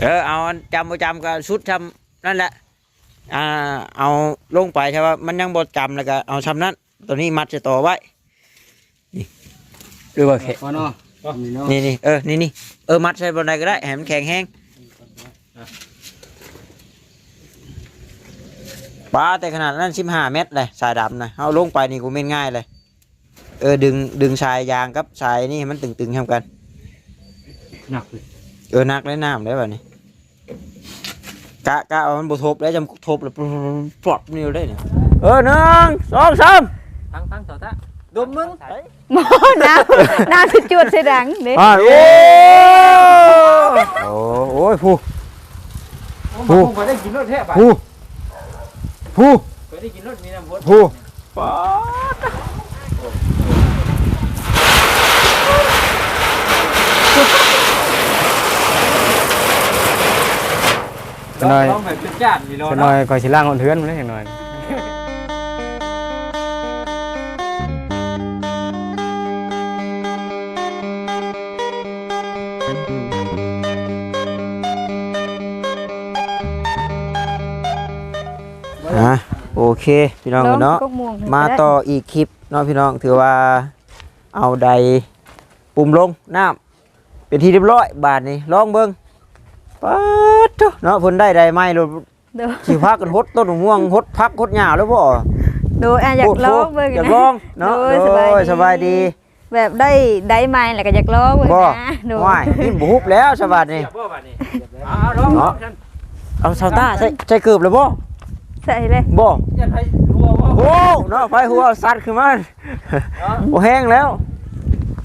เออเอาอันจำประจำก็ชุดทำนั่นแหละอ่าเอาลงไปใช่ว่ามันยังบดจำแล้วก็เอาชำนั้นตัวนี้มัดจะต่อไว้นี่หรือว่าแขพอเนาะนี่เนาะนี่นี่เออนี่นี่เออมัดใส่บนใดก็ได้ให้มันแข็งแห้งปลาแต่ขนาดนั้นสิบห้าเมตรเลยสายดำนะเอาลงไปนี่กูไม่นง่ายเลยเออดึงดึงสายยางกับสายนี่ให้มันตึงๆทำกันหนักเลยเออนักได้น้ำได้แบบนี้ กะกะเอามันบุทบแล้วจำทบแล้วปลอดนิ้วได้เนี่ยเออหนึ่งสองสามพังพังต่อตะดมมึงหมอน้ำน้ำสิจวดใส่ดังเด้อ่าโอ้โอ้โอ้ยผู้โอ้ผมก็ได้กินรถแทบผู้ผู้ก็ได้กินรถมีน้ำพดผู้ หน่อยต้องแบบเป็นจานมีรถจะหน่อยก่อยสิล่างคนเทือนมันได้หน่อยอะโอเคพี่น้องเนาะกกม่วงมาต่ออีกคลิปเนาะพี่น้องถือว่าเอาใดปุ่มลงน้ำเป็นที่เรียบร้อยบาทนี้ลองเบิ้ง ปัดเถอะเนาะเพิ่นได้ใดไหมเราเด้อสิพักกันหดต้นมะม่วงหดพักหดหญ้าแล้วบ่โดยอะอยากลองเบิ่งอยากนะลองเนาะโดโดยสบายยดีสบายดีแบบได้ได้ไม้แล้วก็อยากลองเบิ่งบ่นะโดยว้ายนี่บ่ฮุบแล้วสบายนี่เสียบ่บัดนี้เอาเอาลองลองฉันเอาเซาต้าใส่ใส่เกือบแล้วบ่ใส่เลยบ่ยันให้รัวว่าโอ้เนาะไฟหัวสัตว์ขึ้นมาบ่แห้งแล้ว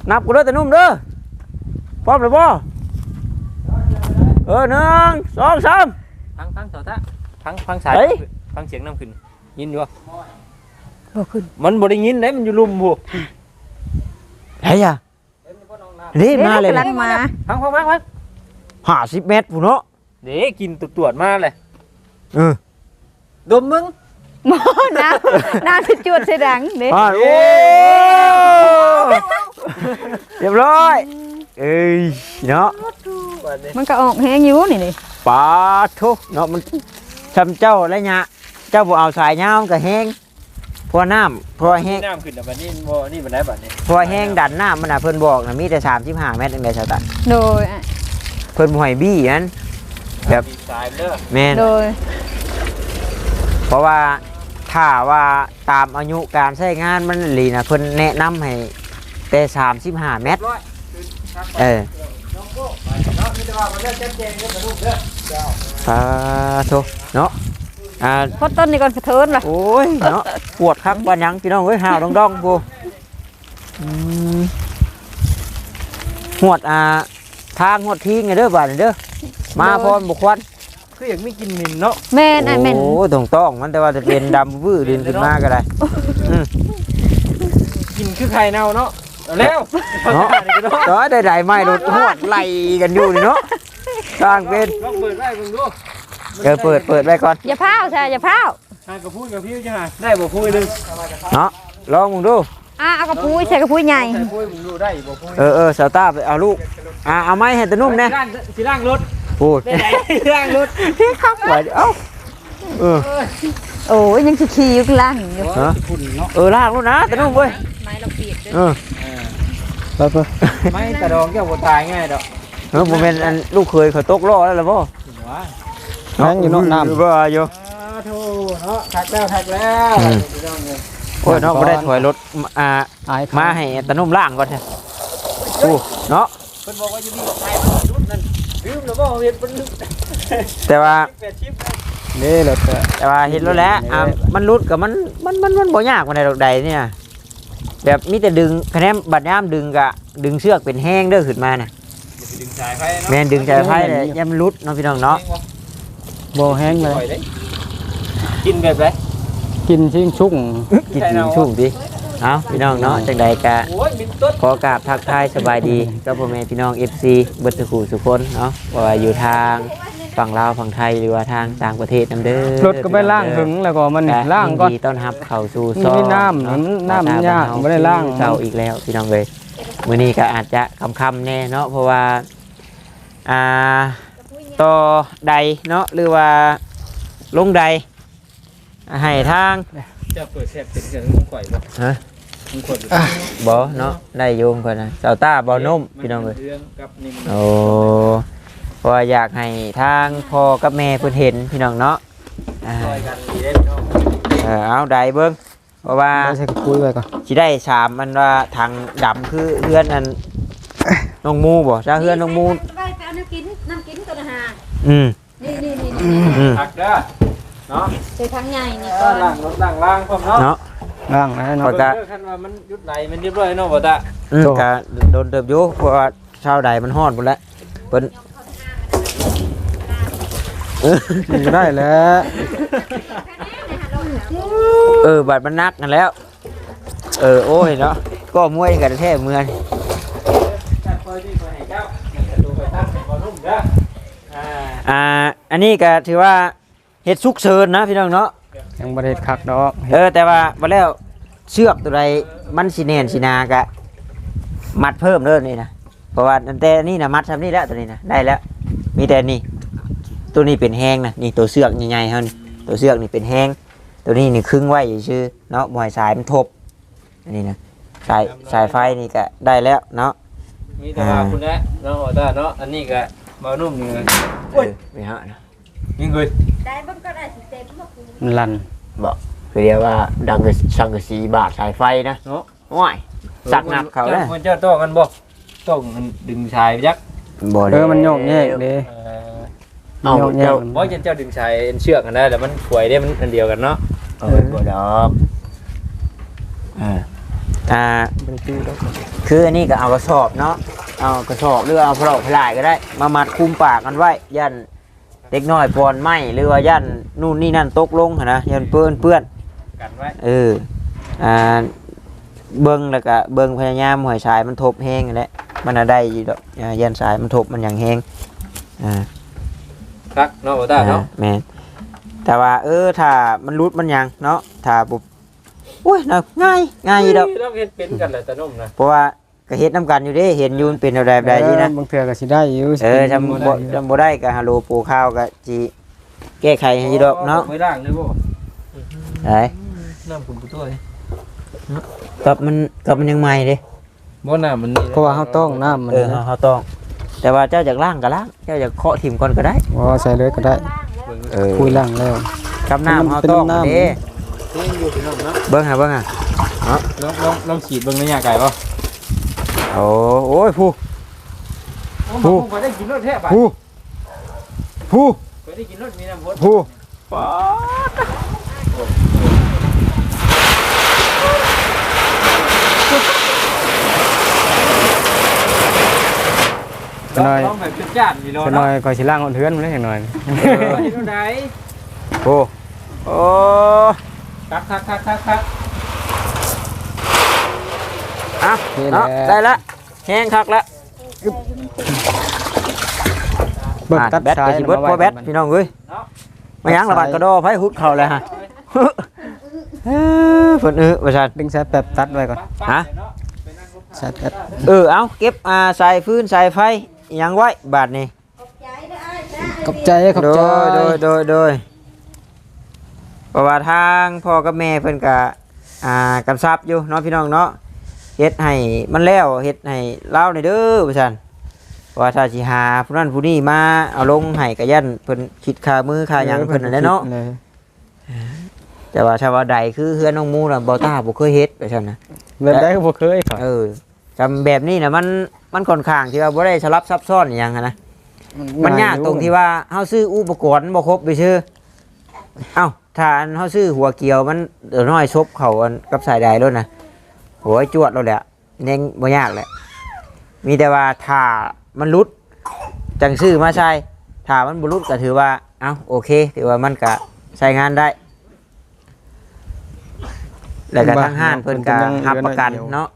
นับกูเด้อแต่นุ่มเด้อพร้อมแล้วบ่ เออหนึ่งสองสาม พังพังต่อตะพังพังสายเฮ้ย พังเสียงน้ำขึ้น ยินอยู่บ่ขึ้นมันบ่ได้ยินเด้มันอยู่ลุมพวกเฮ้ยอะนี่มาเลยกำลังมาพังพังพังพังห้าสิบเมตรผู้เนาะเด็กกินตุดตรวจมาเลยเออดมมึงหมอน้ำน้ำสิจวดใส่ดังเด้อ่าโอ้เรียบร้อยเอ้ยเนาะ มันก็ออกแฮงอยู่นี่นี่ปาทุเนาะมันทำเจ้าและยะเจ้าบ่เอาสายยาวมันก็แห้งเพราะน้ำเพราะแห้งน้ำขึ้นแต่บัดนี้บ่นี่บัดไหนบัดนี้เพราะแห้งดันน้ำมันน่ะเพิ่นบอกน่ะมีแต่35เมตรเองได้ชาวตะโดยอะเพิ่นบ่ให้บี้นั้นครับมีสายเด้อแม่นโดยเพราะว่าถ้าว่าตามอายุการใช้งานมันหลีน่ะเพิ่นแนะนำให้แต่35เมตรร้อยเออ น้องโก้เนาะมีแต่ว่ามันเลิกแจ้งแจ้งเด้อลูกเด้อปาทุเนาะอ่าพอต้นนี่ก่อนกระเทินล่ะโอ้ยเนาะปวดคักวันยังพี่น้องเอ้ยห่าวดองดองๆกูอืมหวดอ่าทางหวดทิ้งไงเด้อบาดนี้เด้อมาพร้อมบุควันคืออยากมีกินมินเนาะแม่นไอ้แม่นโอ้ตรงต้องมันแต่ว่าจะเป็นดำวื้อดินขึ้นมาก็ได้กินคือไข่เน่าเนาะเอา แล้วเนาะเนาะได้ได้ไม่รถหวดไล่กันอยู่นี่เนาะสร้างเป็นลองเปิดไว้เบิ่งดูเออเปิดเปิดไว้ก่อนอย่าพร้าวใช่อย่าพร้าวหากระพูดกับพี่จ้าได้บ่พูดนึงเนาะลองมึงดูอะเอากระพุ้ยใส่กระพุ้ยใหญ่ใส่พูดมึงดูได้บ่พูดเออเออสาวต้าไปเอาลูกอ่าเอาไม้ให้ตะนุ่มแน่ล่างสิล่างรถพูดได้ไหนล่างรถไว้เอ้าเออโอ้ยยังสิขี่อยู่ข้างล่างอยู่ฮะฝุ่นเนาะเออลากลูกนะตะนุ่มเว้ยไม้เราเปียกเออ ไปไปไม่ตะดองแก้วบ่ตายง่ายดอกเออผมเป็นอันลูกเคยเขาตกล้อแล้วล่ะบ่ว้านั่งอยู่เนาะน้ำบ่อยู่โธ่เนาะทักแล้วทักแล้วโอ้ยเนาะบ่ได้ถอยรถอ่าอายมาให้ตะนุ่มล่างก่อนเถอะอู้เนาะเพิ่นบอกว่าอยู่นี่ตายมันรุดนั่นลืมแล้วบ่เฮ็ดมันลึกแต่ว่า80นี่แหละแต่แต่ว่าเห็นแล้วแหละอ่ามันรุดกับมันมันมันมันบ่ยากปานใดดอกใดเนี่ย แบบมีแต่ดึงคะแนนบัดยามดึงกะดึงเชือกเป็นแห้งเด้อขึ้นมาน่ะดึงสายไฟเนาะแม่นดึงสายไฟเลยยามมันรุดเนาะพี่น้องเนาะบ่แห้งเลยกินแบบไหนกินชิงชุ่ง กินกินชุ่มดิเอาพี่น้องเนาะจังใดกะ โอ้ยมินต้นขอกราบทักทายสบายดีกับพ่อแม่พี่น้อง FC เบิดสุขุสุคนเนาะว่าอยู่ทาง ฝั่งลาวฝั่งไทยหรือว่าทางต่างประเทศนํเด้อรถก็ไปล่างถึงแล้วก็มันก็ล่างก่อนยิดีต้อนรับเข้าสู่มันซอมีน้ำเาะมันน้ำมันยากภษบ่ได้ล้างเก่าอีกแล้วพี่น้องเลยมื้อนี้ก็อาจจะคำๆแน่เนาะเพราะว่าอ่าต่อใดเนาะหรือว่าลงใดให้ทางจะเปิดแซ่บเป็นกันมึงข่อยบ่ฮะมึงข่อยบ่บ่เนาะได้โยมเพิ่นนะเจ้าตาบ่นมพี่น้องเอ้ยเรื่องกับนี่มันโอ้เพราะ ว่าอยากให้ทางพ่อกับแม่เพิ่นเห็นพี่น้องเนาะอ่าซอยกันดีเด้พี่น้องเออเอาใดเบิ่งเพราะว่าเอาใส่กระปุยไว้ก่อนสิได้สามมันว่าทางดำคือเฮือนอันน้องมูบ่ถ้าเฮือนน้องมูไปไปเอาน้ำกินน้ำกินตัวนะฮะอืมนี่นี่นี่อืมหักเด้อเนาะใส่ทั้งใหญ่นี่เอก่ออนล่างรถล่างล่างพร้อมเนาะเนาะล่างนะขอเนาะจะเบิ่งเด้อคันว่ามันยุดไหลมันเรียบร้อยเนาะบ่ตาอืมก็โดนเติบอยู่เพราะว่าชาวใดมันฮ้อนหมดแล้วเพิ่น กินก็ได้แล้ว เออบัดมันนักกันแล้ว เออ โอ้ยเนาะ ก็มวยกันแท้เมือนจัดเปิดนี่ไปให้เจ้าจะดูไปตั้งเป็นบ่นุ่มเด้ออ่าอ่า อันนี้ก็ถือว่าเฮ็ดสุกเชิญนะพี่น้องเนาะ ยังบ่ได้เฮ็ดคักดอกเออ แต่ว่าบ่แล้วเชือกตัวใดมันสิแน่นสินากะ มัดเพิ่มเด้อนี่นะเพราะว่าตั้งแต่นี่นะมัดทำนี่แล้วตัวนี้นะได้แล้ว มีแต่นี่ ตัวนี้เป็นแห้งนะนี่ตัวเสือกใหญ่ๆเฮานี่ตัวเสือกนี่เป็นแห้ง ตัวนี้นี่ครึ่งไว้ชื่อๆเนาะบ่ให้สายมันทบอันนี้นะสายสายไฟนี่ก็ได้แล้วเนาะมีแต่ว่าคุณแนะเนาะบ่ตาเนาะอันนี้ก็บ่นุ่มนี่เลยโอ้ยไม่ฮะนะยิงเลยได้เบิ่งก็ได้สิเต็มบ่คุณมันลั่นคือเรียกว่าดังกับสังกะสีบาดสายไฟนะเนาะว้ายสักหนักเขาเลยมันเจ้าต้องกันบ่ต้องมันดึงชายยักษ์บ่เออมันโยกแยกเด้เอ่อ เอาโยกแยกเจ้าบ่เจ้าดึงชายเชือกกันได้แต่มันถวยได้มันอันเดียวกันเนาะเออบ่ดอกอ่าอ่าบ่ได้ตื้อดอกคืออันนี้ก็เอากระสอบเนาะเอากระสอบหรือเอาพลอกพลายก็ได้ มามัดคุมปากกันไว้ยันเด็กน้อยปอนไหมหรือว่ายันนู่นนี่นั่นตกลงหั้นนะยันเปื้อนเปื้อนกันไว้เอออ่าเบิ้งแล้วก็เบิ้งพยายามหอยสายมันทบแห้งนั่นแหละมันน่ะได้อยู่ดอกอ่ายันสายมันทบมันอย่างแห้งอ่า ครับเนาะบ่ตาเนาะแม่นแต่ว่า เออถ้ามันรุดมันหยังเนาะถ้าบุบอุ้ยน่ะง่ายง่ายอยู่ดอกต้องเฮ็ดเป็นกันแหละตะนุ่มนะเพราะว่าก็เฮ็ดน้ำกันอยู่เด้เห็นอยูนเป็นอะไรแบบนี้นะเออบางเทื่อก็สิได้อยู่เออทำบ่ทำบ่ได้ก็ฮัลโหลปูข้าวก็สิแก้ไขให้อยู่ดอกเนาะไม่ล่างเลยบ่ไอ้น้ำคุณผู้ตัวกับมันกับมันยังใหม่เด้บ่น้ำมันนี่เพราะว่าเฮาต้องน้ำมันเออนะเฮาต้อง แต่ว่าเจ้าอยากล้างก็ล้างเจ้าอยากเคาะถิ่มก่อนก็ได้บ่ใส่เลยก็ได้เออคุยล่างแล้ว กับน้ำเฮาเป็นต้องน้ำเด้นี่อยู่พี่น้องเนาะเบิ่งหาเบิ่งหาลองลองลองฉีดเบิ่งในยาไก่บ่โอ้โอ้ยผู้ผู้บ่ได้กินรสแท้ป่ะผู้ผู้บ่ได้กินรสมีน้ำพ ดผู้ลองลองแบบจัดจ้านมีโลจะหน่อยก็สิล่างคนเทือนมันได้หน่อยเออเฮ็ดได้โอ้โอ้คักคักคักคักคักอะนี่แหเนาะละได้ละแห้งคักละเบิ่งอะตัดแบตสาก็ยสิเบิดมาพอไว้แบตพี่น้องเอ้ยมายังระบาดกระโดอไผหุดเข้าเลยฮะเออเพิ่นเออว่าซั่นดึงสายแป๊บตัดไว้ก่อนฮะสายแป๊บเออเอาเก็บอ่าสายฟืนสายไฟ อิหยังไว้บาทนี่ขอบใจขอบโดใจยโดยโดยโดยเพราะว่าทางพ่อกับแม่เพิ่นก็อ่ากำชับอยู่เนาะพี่น้องเนาะเฮ็ดให้มันแล้วเฮ็ดให้เล่าในอยเด้อว่าซั่นว่าถ้าสิหาผู้นั้นผู้นี้มาเอาลงให้ก็ยันเพิ่นคิดค่ามือค่าหยังเพิ่นนั่นแหละเนาะ เลยแต่ว่าชาวาใดคือเฮือนน้องหมูน่ะบ่ตาบ่เคยเฮ็ดว่าซั่นนะ แบบได้ก็บ่เคยครับ เออจำแบบนี้น่ะมัน มันค่อนข้างที่ว่าบ่ได้สลับซับซ้อนอหย่างหั้นนะ มันยากตรงที่ว่าเฮาซื้ออุปกรณ์บ่ครบไปชื่อเอ้าถ้าอันเฮาซื้อหัวเกี่ยวมันเดี๋ยวน้อยซบเข้าอันกับสายใดแล้วนะโหยจวดแล้วแหละเน่งบ่ยากแหละ มีแต่ว่าถ้ามันหลุดจังซื้อมาใช้ถ้ามันบ่หลุดก็ถือว่า เอ้าโอเค ถือว่ามันก็ใช้งานได้ แล้วก็ทางห้านเพิ่นก็รับประกันเนาะ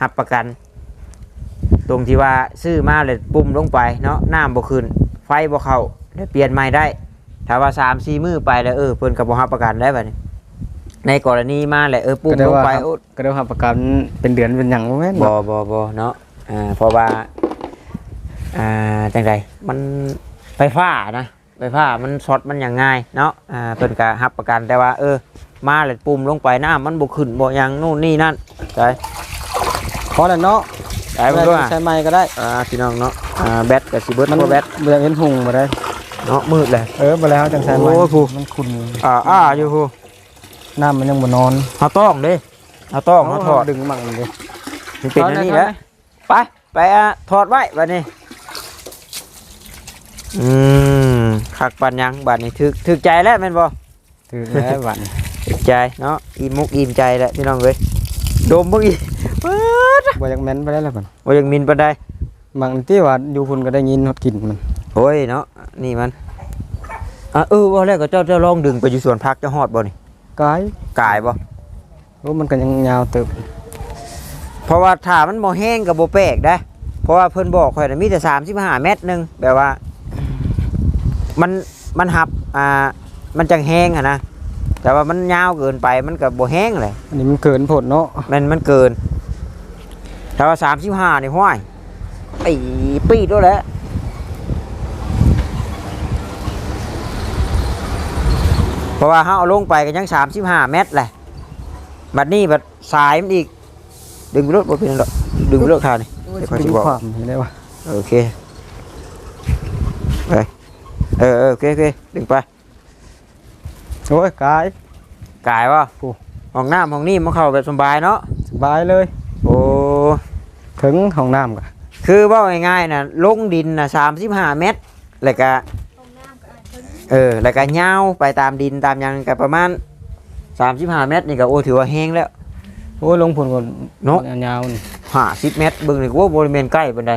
รับประกัน ตรงที่ว่าซื้อมาเลยปุ่มลงไปเนาะน้ำบ่ขึ้นไฟบ่เข้าเดี๋ยวเปลี่ยนใหม่ได้ ถ้าว่าสามสี่มือไปแล้วเออเพิ่นก็บ่รับประกันได้บัดนี้ในกรณีมาแหละเออปุ่มก็ได้ลงว่าไปครับโอ้ก็ได้รับประกันเป็นเดือนเป็นหยังบ่แม่นบ่บ่บ่บ่เนาะอ่าเพราะว่าอ่าจังไดมันไฟฟ้านะไฟฟ้ามันช็อตมันอย่างง่ายเนาะอ่าเพิ่นก็รับประกันแต่ว่า เออ มาเลยปุ่มลงไปน้ามันบ่ขึ้นบ่หยังนู่นนี่นั่นใช่พอแล้วเนาะ ใช่บ่ด้วยใช้ไม้ก็ได้อ่าพี่น้องเนาะอ่าแบตก็สิเบิดมันบ่แบตบ่อยากเห็นหุงบ่ได้เนาะมืดเลยเออบ่แล้วจังใช้ไม้โอ้ผู้มันขุ่นอ่าอ่าอยู่ฮูน้ำมันยังบ่นอนเฮาต้องเด้เฮาต้องเฮาถอดดึงมั่งดิมันเป็นอันนี้แหละไปไปอะถอดไว้บัดนี้อืมคักปันยังบัดนี้ถึกถึกใจแล้วแม่นบ่ถือแล้วหวันถึกใจเนาะอิ่มมุกอิ่มใจแล้วพี่น้องเอ้ยโดมเบิ่งอีก ปึ๊ดบ่อยากแม่นไปได้แล้วบัดบ่ยังมินปานใดบางที่ว่าอยู่พุ่นก็ได้ยินฮอดกลิ่นมันโอ้ยเนาะนี่มันอะเออว่าแล้วก็เจ้าเจ้าลองดึงไปอยู่สวนพักเจะฮอดบ่นี่กายกายบ่โอ้มันก็ยังยาวเติบเพราะว่าถ้ามันบ่แห้งก็บ่แปลกได้เพราะว่าเพิ่นบอกข่อยน่ะมีแต่35เมตรหนึงแปลว่า มันมันหับอ่ามันจังแห้งอะนะแต่ว่ามันยาวเกินไปมันก็บ่แห้งเลยอันนี้มันเกินโพดเนาะ มันมันเกิน แต่ว่า35นี่ห้วยไอ้ปีดด้วยแหละเพราะว่าเฮาเอาลงไปก็ยัง35เมตรแหละบัดนี้บัดสายมันอีก ดึงไปรถบ่เป็นหรอกดึงไปรถข่าวนี่เดี๋ยวค่อยสิบอกความเห็นได้ว่าโอเคไปเออเออโอเคโอเคดึงไปโอ้ยกายกายวะโอ้ห้องน้ำห้องนี้มันเข้าแบบสบายเนาะสบายเลย โอ้ ถึงห้องน้ำก็คือเว่าง่ายๆนะลงดินนะสามสิบห้าเมตร แล้วก็เออแล้วก็ยาวไปตามดินตามหยังก็ประมาณสามสิบห้าเมตรนี่ก็โอ้ถือว่าแห้งแล้วโอ้ยลงพุ่นก็เนาะยาวๆนี่ห้าสิบเมตรเบิ่งนี่ก็ว่าบริเวณใกล้บันได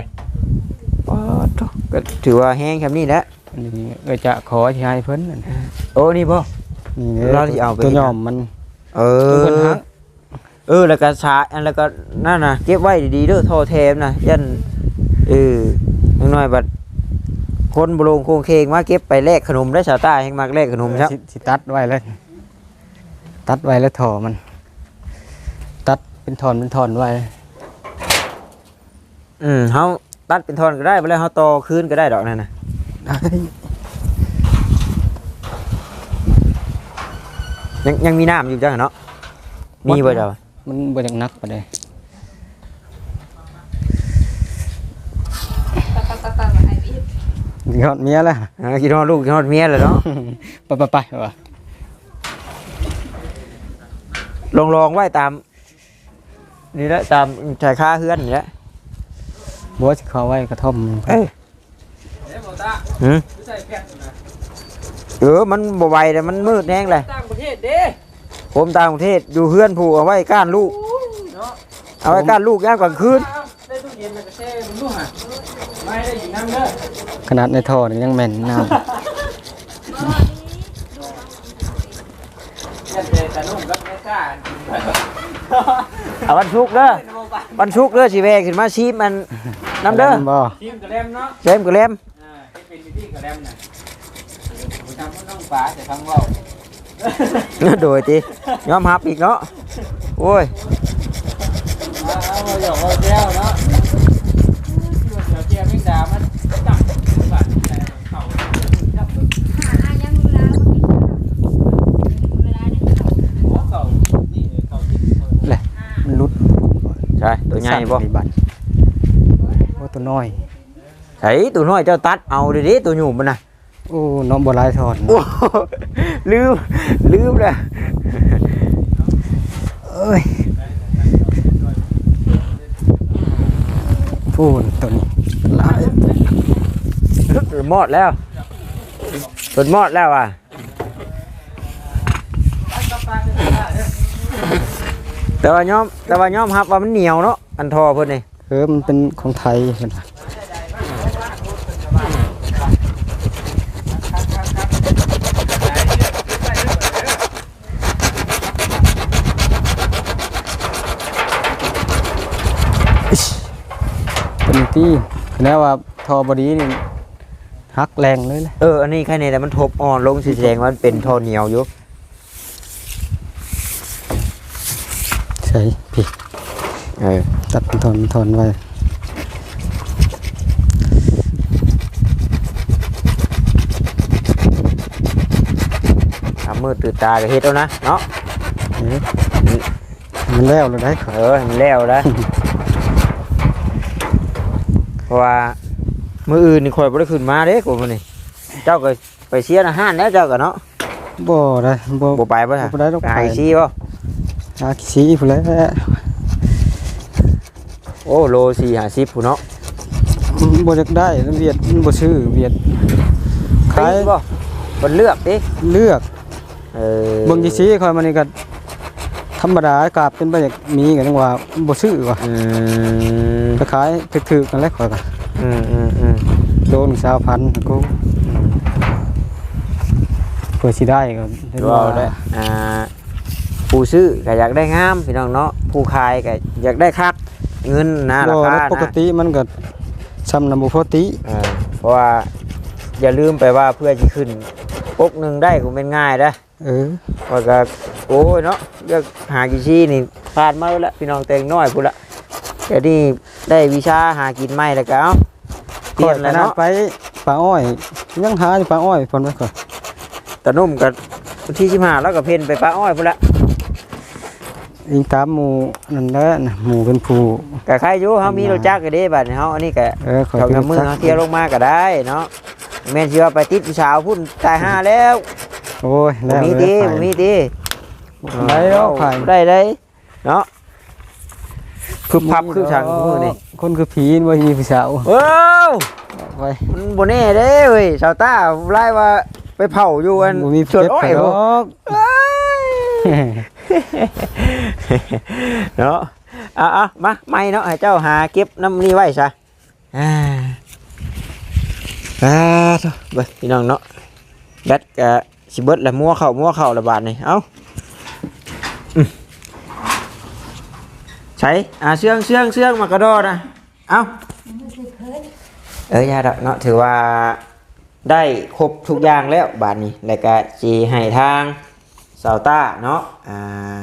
ป๊าดโถ่ก็ถือว่าแห้งแค่นี้แหละอันนี้เออจะขอที่ให้เพิ่นนั่นโอ้นี่พ่อ นี่เราสิเอาไป ตัวย่อมมันเอตัวเพิ่นอฮัก เออแล้วก็ชาอันแล้วก็นั่นนะเก็บไว้ดีๆเด้อโทอเทมนะยันเออยังน้อยบัดคนบโรงโคงเคงมาเก็บไปแลกขนมได้ชาวใต้แห่งมากแลกขนมครับสิสิตัดไว้เลยตัดไว้แล้วถอมัน ตัดเป็นถอนเป็นถอนไว้ อืมเฮาตัดเป็นท่อนก็ได้บ่แล้วเฮาต่อคืนก็ได้ดอกนั่นน่ะยังยังมีน้ำอยู่จังอะเนาะมีบ่เจ้า มันบ่จังนักปานใดยอดเมียแล้วอ่าคิดฮอดลูกคิดฮอดเมียแหล้วเนาะ ไปไปไปว่ะลองลองๆไว้ตาม นี่แหละตามชายคาเฮือนนี่แหละบัวสิเข้าไว้กระท่อมเอ้ยเดี๋ยวบอกตาหืมผู้ใส่แพทย์นะเออมันบ่ไหวแต่มันมืดแห้งเลยต่างประเทศเด้ ผมต่างประเทศอยู่เฮือนผูกเอาไว้ก้านลูก เนาะเอาไว้ก้านลูกย่ามกลางคืนเอาได้ตู้เย็นแล้วก็แช่บนนู่นฮะไม่ได้อยู่น้ำเด้อขนาดในท่อนี่ยังแม่นน้แค่เจอแต่นุ่มกับแม่กล้ากินไปเอาวันชุกร์เด้อวันชุกร์เด้อสิแวะขึ้นมาชีพมันำน้ำเด้อบ่ทีมกระเลมเนาะ เล่มก็เล่มอ่าให้เป็นพิธีกระเลมน่ะผมทำให้น้องฟ้าจะทำเว่า โดยทียอมรับอีกเนาะโอ้ยเอาเอาหยอกเอาแก้วเนาะเดี๋ยวเจียมยิ่งด่ามันจับบัตรแต่เขาจับหัวเขานี่เขากินเขามันหลุดใช่ตัวใหญ่บ่สั่นมีบัตรโอ้ตัวน้อยไอ้ตัวน้อยเจ้าตัดเอาดิดิตัวหยุ่มมันน่ะ โอ้น้องบ่หลายทอนโอ้ลืมลืมเลยเอ้ยพูนตัวนี้หลายหมดแล้วตัวหมดแล้วอะแต่ว่าย้อมแต่ว่าย้อมรับว่ามันเหนียวเนาะอันทอเพิ่นนี่เออมันเป็นของไทยเห็นปะ อยู่ที่แล้วว่าทอบดีนี่ฮักแรงเลยแะเออ อันนี้แค่นี้แต่มันทบอ่อนลงสีแสดงว่ามันเป็นทอเหนียวอยู่ใช่ผิดเออตัดทนทนไว้ทำมือตื่นตาก็เฮ็ดแล้วนะเนาะมันแล้วเลยได้ เออมันแล้วนะ เพราะว่ามื้ออื่นนี่ข่อยบ่ได้ขึ้นมาเด้กูมื้อนี้เจ้าก็ไปเชียร์อาหารแล้วเจ้าก็เนาะบ่ได้บ่บ่ไปบ่บ่ได้ต้องไปหาอีกซี่บ่หาขี้พุ่นแหล้วโอ้โล4 50พุ่นเนาะบ่อยากได้เวียดมันบ่ซื้อเวียดขายติ๊กบ่เพิ่นเลือกติเลือกเออเบิ่งสิๆค่อยมานี่ก็ ธรรมดากราบเป็นไปอยากมีก็จังว่าบ่ซื้อว่ะอืมไปขายถึกๆกันแล้วค่อยก็อืมอืมอืมโดน20,000กูเพื่อสิได้ก็ได้ว้าวได้อ่าผู้ซื้อก็อยากได้งามพี่น้องเนาะผู้ขายก็อยากได้คักเงินนะราบ่คาแล้วปกนะติมันก็ซ้ำนำบ่ปกติอ่าเพราะว่าอย่าลืมไปว่าเพื่อที่ขึ้นปกหนึ่งได้คงเป็นง่ายนะ เออว่าก็โอ้ยเนาะเลือกหากี่ชี้นี่ผ่านมาแล้วพี่น้องแต่งน้อยพูดละแต่นี่ได้วิชาหากินไม่แล้วก็เอาเปลี่ยนแล้วขนาดเนาะไปป่าอ้อยยังหาอยู่ป่าอ้อยเพิ่นไว้ก่อนตะนุ่มกับที่ชิมหาแล้วก็เพ่นไปป้าอ้อยพูดละยิงตามหมู่นั่นแหละนะหมู่เป็นผู้ก็ใครอยู่เฮามีรถจักรก็ได้บัดนี้เฮาอันนี้ก็เออขอเขาเป็นทำมือเฮาเที่ยวลงมาก็ได้เนาะแม่นสิว่าไปติดผู้สาวพุ่นตายห้าแล้ว โอ้ยบ่แล้วมีดีบ่มีดีได้แล้วไผ่ได้ได้เนาะคือพับคือทางมือนี่คนคือผีบ่มีผู้สาวเอ้าไว้มันบ่แน่เด้เว้ยชาวต้าไล่ว่าไปเผาอยู่อันบ่มีสวนเจ็บอ้อไปยหรบ่อกเอ้ยเนาะอะอะมาไม่เนาะให้เจ้าหาเก็บน้ำนี่ไว้ซะอ่าอ่าเถอะเบิ่งพี่น้องเนาะแบตกะ สิเบิดละมัวเข้ามัวเข้าละบาดนี่เอ้าใช้อ่าเชื่องเชื่องเชื่องมากระโดดนะเอ้าเออยาดอกเนาะถือว่าได้ครบทุกอย่างแล้วบาทนี้แล้วก็จีให้ทางสาวต้าเนาะอ่า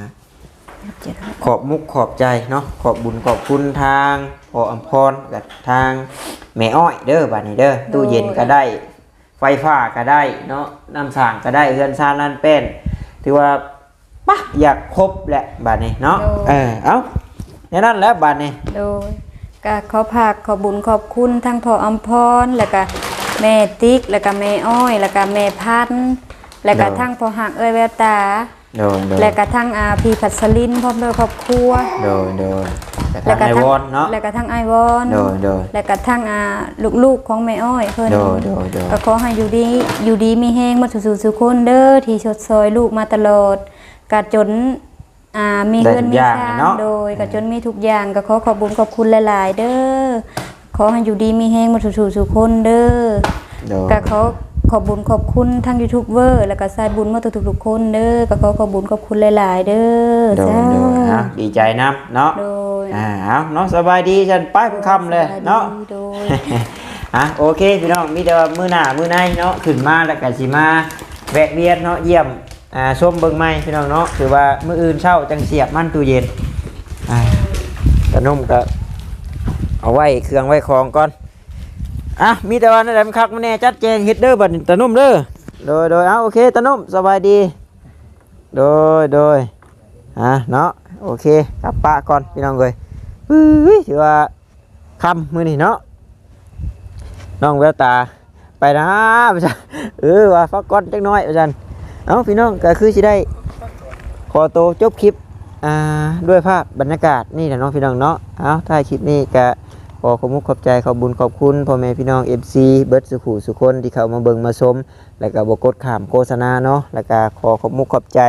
ขอบมุกขอบใจเนาะขอบบุญขอบคุณทางพออัมพรกับทางแม่อ้อยเด้อบาทนี้เด้อตู้เย็นก็ได้ ไฟฟ้าก็ได้เนาะน้ำสร้างก็ได้เรือนซานนั่นเป็นถือว่าปะอยากครบแหละบาทนี้เนาะเออเอาในนั้นแหล้วบาทนี้โดยก็ขอภาคขอบุญขอบคุณทั้งพ่ออมพรแล้วก็แม่ติ๊กแล้วก็แม่อ้อยแล้วก็แม่พันธุ์แล้วก็โดยทั้งพ่อหักเอ้ยแววตาโดนโดนแล้วก็ทั้งอาพี่พัสลินพร้อมด้วยครอบครัวโดนโดน แต่แล้วทางก็ไอทั้งวอนเนาะ แล้วก็ทั้งไอวอนโดนโดนแล้วก็ทั้งอาลูกๆของแม่อ้อยเพิ่น โดนโดนโดนก็ขอให้อยู่ดีอยู่ดีมีแห้งมาสู่สุคนเด้อที่ชดซอยลูกมาตลอดกะจนอ่ามีเงินมีทางโดยกะจนมีทุกอย่างก็ขอขอบคุญขอบคุณหลาย ๆ เด้อขอให้อยู่ดีมีแห้งมาสู่สุคนเด้อโดนก็ขอ ขอบบุญขอบคุณทั้งยูทูบเบอร์แล้วก็สายบุญมาทุกๆคนเด้อก็ขอขอบบุญขอบคุณหลายๆเด้อโดนจ้าโดนอะดีใจนะเนาะโดยอ่าเอาเนาะสบายดีฉันไปเป็นคำเลยเนาะโดยอะโอเคพี่น้องมีแต่ว่ามือหน้ามือในเนาะขึ้นมาแล้วก็สิมาแวะเวียนเนาะเยี่ยมอ่าชมเบิ่งไม้พี่น้องเนาะถือว่ามื้ออื่นเช้าจังเสียบมันตู้เย็นอ่าขนมก็เอาไว้เครื่องไว้ของก่อน อะมีแต่ว่านั่นแหละมันคักมันแน่จัดแจงเฮ็ดเด้อบัดนี้ตะนุ่มเด้อโดยโดยเอาโอเคตะนุ่มสบายดี โดยโดยอะเนาะโอเคกลับปะก่อนพี่น้องเลยอุ้ยถือว่าคำมือนี่เนาะน้องแววตาไปนะพี่จันเออว่าฟักก้อนจักน้อยพี่จันเอาพี่น้องก็คือสิได้ขอโตวจบคลิปอ่าด้วยภาพบรรยากาศนี่แหละน้องพี่น้องเนาะเอาถ้าคลิปนี้ก็ ขอขอมุกขอบใจขอบบุญขอบคุณพ่อแม่พี่น้อง FC เบิร์ดสุขุสุคนที่เข้ามาเบิ่งมาชมแล้วก็บกดขามโฆษณาเนาะแล้วก็ขอขอมุกขอบใจ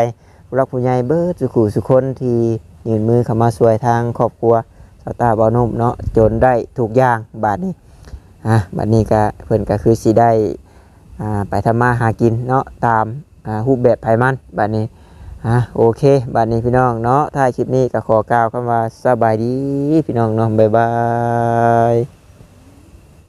รักผู้ใหญ่เบิร์ดสุขุสุคนที่ยืนมือเข้ามาช่วยทางครอบครัวสาวตาบอนุ่มเนาะจนได้ทุกอย่างบาทนี้อะบาทนี้ก็เพิ่นก็คือสิได้อ่าไปทำมาหากินเนาะตามอ่ารูปแบบไผมันบาทนี้ อะโอเคบัดนี้พี่น้องเนาะถ้ายคลิปนี้ก็ขอกล่าวคำว่าสบายดีพี่น้องเนาะบ๊ายบาย